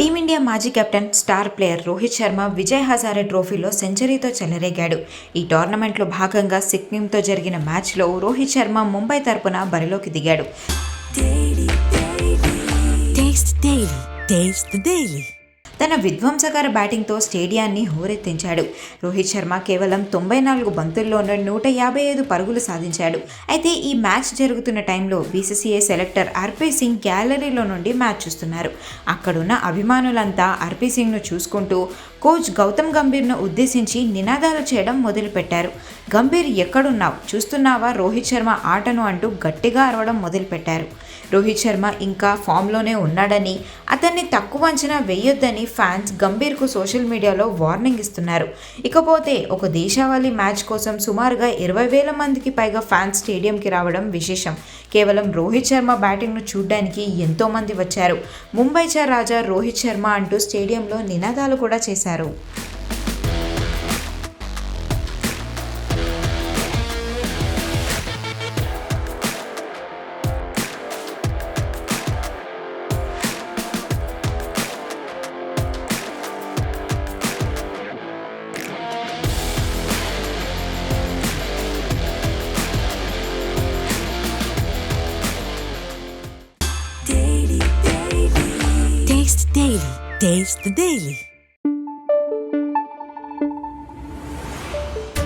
Team India మాజీ captain star player Rohit Sharma Vijay Hazare ట్రోఫీలో సెంచరీతో చెలరేగాడు. ఈ టోర్నమెంట్లో భాగంగా సిక్కింతో జరిగిన మ్యాచ్లో రోహిత్ శర్మ ముంబై తరపున బరిలోకి దిగాడు. తన విధ్వంసకర బ్యాటింగ్తో స్టేడియాన్ని హోరెత్తించాడు. రోహిత్ శర్మ కేవలం తొంభై నాలుగు బంతుల్లోనే నూట యాభై ఐదు పరుగులు సాధించాడు. అయితే ఈ మ్యాచ్ జరుగుతున్న టైంలో బీసీసీఐ సెలెక్టర్ ఆర్పీ సింగ్ గ్యాలరీలో నుండి మ్యాచ్ చూస్తున్నారు. అక్కడున్న అభిమానులంతా ఆర్పీ సింగ్ను చూసుకుంటూ కోచ్ గౌతమ్ గంభీర్ను ఉద్దేశించి నినాదాలు చేయడం మొదలుపెట్టారు. గంభీర్ ఎక్కడున్నావు? చూస్తున్నావా? రోహిత్ శర్మ ఆటను అంటూ గట్టిగా అరవడం మొదలుపెట్టారు. రోహిత్ శర్మ ఇంకా ఫామ్లోనే ఉన్నాడని అతన్ని తక్కువ అంచనా వేయొద్దని ఫ్యాన్స్ గంభీర్కు సోషల్ మీడియాలో వార్నింగ్ ఇస్తున్నారు. ఇకపోతే ఒక దేశావళి మ్యాచ్ కోసం సుమారుగా ఇరవై వేల మందికి పైగా ఫ్యాన్స్ స్టేడియంకి రావడం విశేషం. కేవలం రోహిత్ శర్మ బ్యాటింగ్ను చూడ్డానికి ఎంతోమంది వచ్చారు. ముంబై చా రాజా రోహిత్ శర్మ అంటూ స్టేడియంలో నినాదాలు కూడా చేశారు. చేశారు Taste Daily. Taste Daily.